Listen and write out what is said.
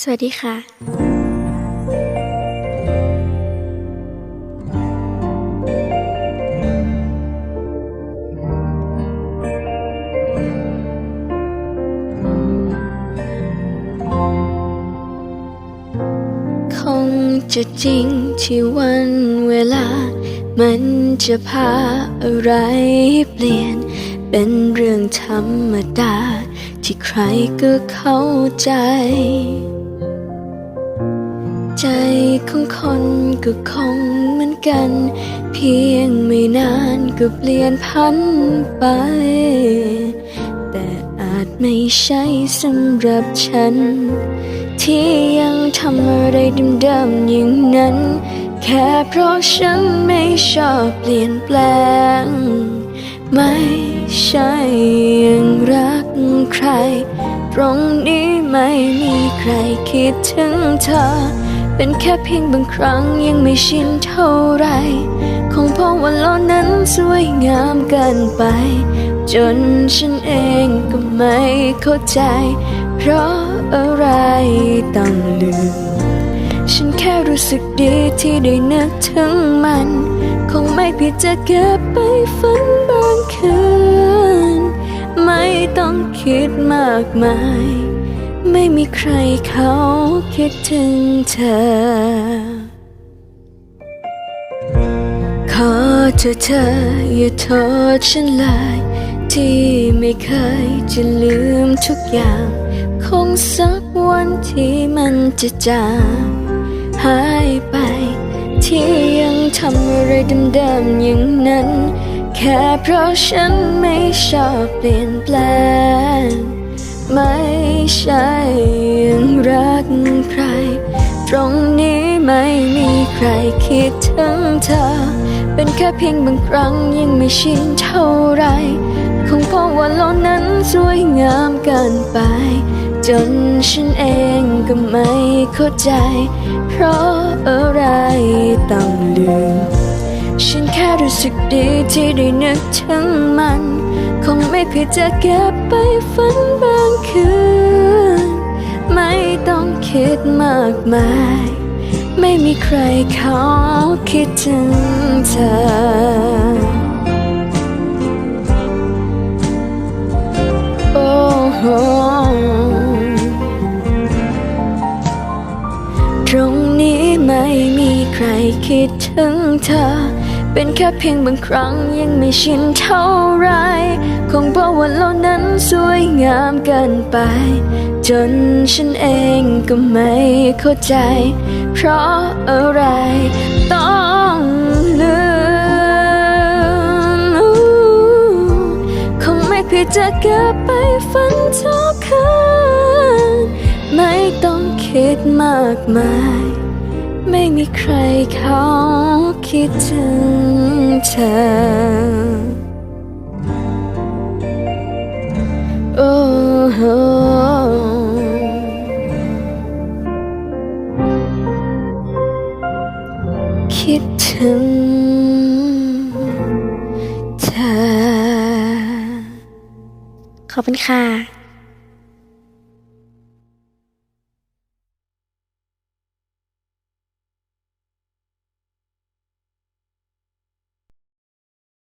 สวัสดีค่ะคงจะจริงที่วันเวลา มันจะพาอะไรเปลี่ยน เป็นเรื่องธรรมดา ที่ใครก็เข้าใจ ใจของคนก็คงเหมือนกัน เพียงไม่นานก็เปลี่ยนพันไป แต่อาจไม่ใช่สำหรับฉัน ที่ยังทำอะไรเดิมๆอย่างนั้น แค่เพราะฉันไม่ชอบเปลี่ยนแปลง ไม่ใช่ยังรักใคร ตรงนี้ไม่มีใครคิดถึงเธอ เป็นแค่เพียงบางครั้งยังไม่ชินเท่าไร คงเพราะว่าโลกนั้นสวยงามเกินไป จนฉันเองก็ไม่เข้าใจ เพราะอะไรต้องลืม ฉันแค่รู้สึกดีที่ได้นึกถึงมัน คงไม่ผิดจะเก็บไปฝันบางคืน ไม่ต้องคิดมากมาย ไม่มีใครเขาคิดถึงเธอ ขอเธอเธออย่าโทษฉันเลยที่ไม่เคยจะลืมทุกอย่าง คงสักวันที่มันจะจางหายไป ที่ยังทำอะไรเดิมๆอย่างนั้น แค่เพราะฉันไม่ชอบเปลี่ยนแปลง ไม่ใช่ยังรักใคร ตรงนี้ไม่มีใครคิดถึงเธอ เป็นแค่เพียงบางครั้งยังไม่ชินเท่าไร คงเพราะว่าโลกนั้นสวยงามเกินไป จนฉันเองก็ไม่เข้าใจ เพราะอะไรต้องลืม ฉันแค่รู้สึกดีที่ได้นึกถึงมัน คงไม่ผิดจะเก็บ ไปฝันบางคืน ไม่ต้องคิดมากมาย ไม่มีใครเขาคิดถึงเธอโอ้โหตรงนี้ไม่มีใครคิดถึงเธอ เป็นแค่เพียงบางครั้งยังไม่ชินเท่าไร คงเพราะว่าโลกนั้น สวยงามเกินไป จนฉันเองก็ไม่เข้าใจ เพราะอะไรต้องลืมคงไม่ผิดจะเก็บไปฝันทุกคืนไม่ต้องคิดมากมาย ไม่มีใครเขาคิดถึงเธอ คิดถึงเธอ ขอบคุณค่ะ